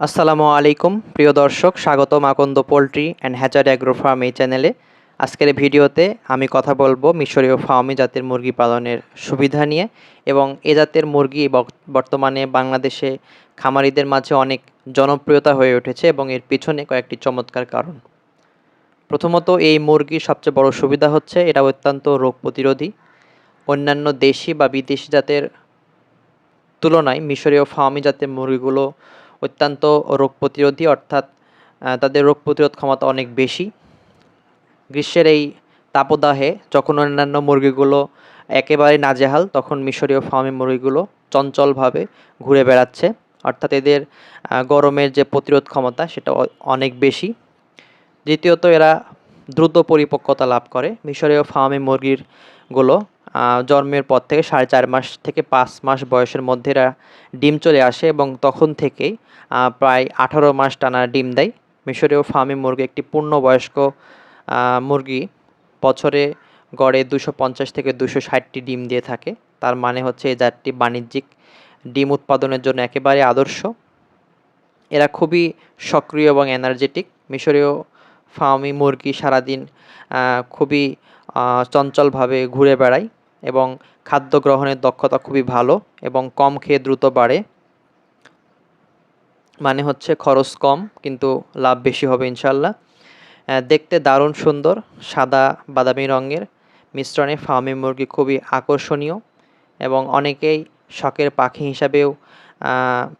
আসসালামু আলাইকুম, প্রিয় দর্শক, স্বাগতম Akanda poultry and hatchery agro farm এই চ্যানেলে আজকের ভিডিওতে আমি কথা বলব মিশরীয় ফার্মি জাতের মুরগি পালনের সুবিধা নিয়ে এবং এ জাতের মুরগি বর্তমানে বাংলাদেশে খামারিদের মাঝে অনেক জনপ্রিয়তা হয়ে উঠেছে এবং এর পিছনে কয়েকটি চমৎকার কারণ। প্রথমত, এই মুরগির সবচেয়ে বড় সুবিধা হচ্ছে এটা অত্যন্ত রোগ প্রতিরোধী। অন্যান্য দেশি বা বিদেশি জাতের তুলনায় মিশরীয় ফার্মি জাতের মুরগিগুলো অত্যন্ত রোগ প্রতিরোধী অর্থাৎ তাদের রোগ প্রতিরোধ ক্ষমতা অনেক বেশি। গ্রীষ্মের এই তাপদাহে যখন অন্যান্য মুরগিগুলো একেবারে নাজেহাল তখন মিশরীয় ফার্মে মুরগিগুলো চঞ্চলভাবে ঘুরে বেড়াচ্ছে। অর্থাৎ এদের গরমের যে প্রতিরোধ ক্ষমতা সেটা অনেক বেশি। দ্বিতীয়ত এরা দ্রুত পরিপক্কতা লাভ করে। মিশরীয় ফার্মি মুরগিরগুলো আহ, জন্মের পর থেকে সাড়ে চার মাস থেকে পাঁচ মাস বয়সের মধ্যে এরা ডিম চলে আসে এবং তখন থেকেই প্রায় আঠারো মাস টানা ডিম দেয়। মিশরীয় ফার্মি মুরগি, একটি পূর্ণবয়স্ক মুরগি বছরে গড়ে দুশো পঞ্চাশ থেকে দুশো ষাটটি ডিম দিয়ে থাকে। তার মানে হচ্ছে এই জাতটি বাণিজ্যিক ডিম উৎপাদনের জন্য একেবারে আদর্শ। এরা খুবই সক্রিয় এবং এনার্জেটিক মিশরীয় ফার্মি মুরগি সারাদিন খুবই চঞ্চলভাবে ঘুরে বেড়ায়। এবং খাদ্য গ্রহণের দক্ষতা খুবই ভালো এবং কম খেয়ে দ্রুত বাড়ে। মানে হচ্ছে খরচ কম, কিন্তু লাভ বেশি হবে ইনশাল্লাহ দেখতে দারুণ সুন্দর, সাদা বাদামি রঙের। মিশ্রণে ফার্মি মুরগি খুবই আকর্ষণীয় এবং অনেকেই শখের পাখি হিসাবেও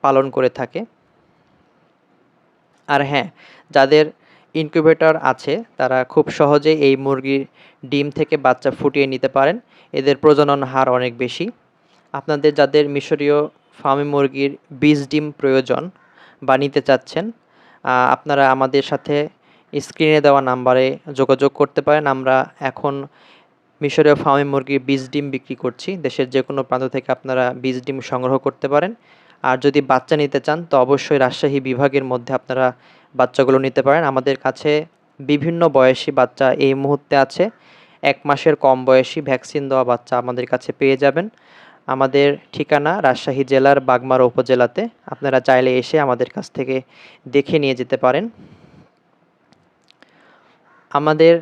পালন করে থাকে। আর হ্যাঁ যাদের ইনকিউবেটর আছে, তারা খুব সহজেই এই মুরগির ডিম থেকে বাচ্চা ফুটিয়ে নিতে পারেন। এদের প্রজনন হার অনেক বেশি। আপনাদের যাদের মিশরীয় ফার্মি মুরগির বীজ ডিম প্রয়োজন বা নিতে চাচ্ছেন আপনারা আমাদের সাথে স্ক্রিনে দেওয়া নাম্বারে যোগাযোগ করতে পারেন। আমরা এখন মিশরীয় ফার্মি মুরগির বীজ ডিম বিক্রি করছি। দেশের যে কোনো প্রান্ত থেকে আপনারা বীজ ডিম সংগ্রহ করতে পারেন। আর যদি বাচ্চা নিতে চান, তো অবশ্যই রাজশাহী বিভাগের মধ্যে আপনারা বাচ্চাগুলো নিতে পারেন। আমাদের কাছে বিভিন্ন বয়সী বাচ্চা এই মুহূর্তে আছে। এক মাসের কম বয়সী ভ্যাকসিন দেওয়া বাচ্চা আমাদের কাছে পেয়ে যাবেন। আমাদের ঠিকানা রাজশাহী জেলার বাগমারা উপজেলাতে। আপনারা চাইলে এসে আমাদের কাছ থেকে দেখে নিয়ে যেতে পারেন। আমাদের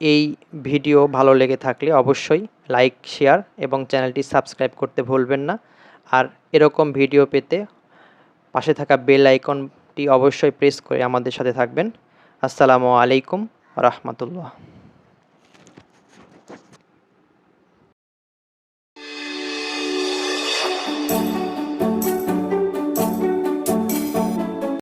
এই ভিডিও ভালো লেগে থাকলে অবশ্যই লাইক, শেয়ার এবং চ্যানেলটি সাবস্ক্রাইব করতে ভুলবেন না। আর এরকম ভিডিও পেতে পাশে থাকা বেল আইকনটি অবশ্যই প্রেস করে আমাদের সাথে থাকবেন। আসসালামু আলাইকুম রহমতুল্লাহ।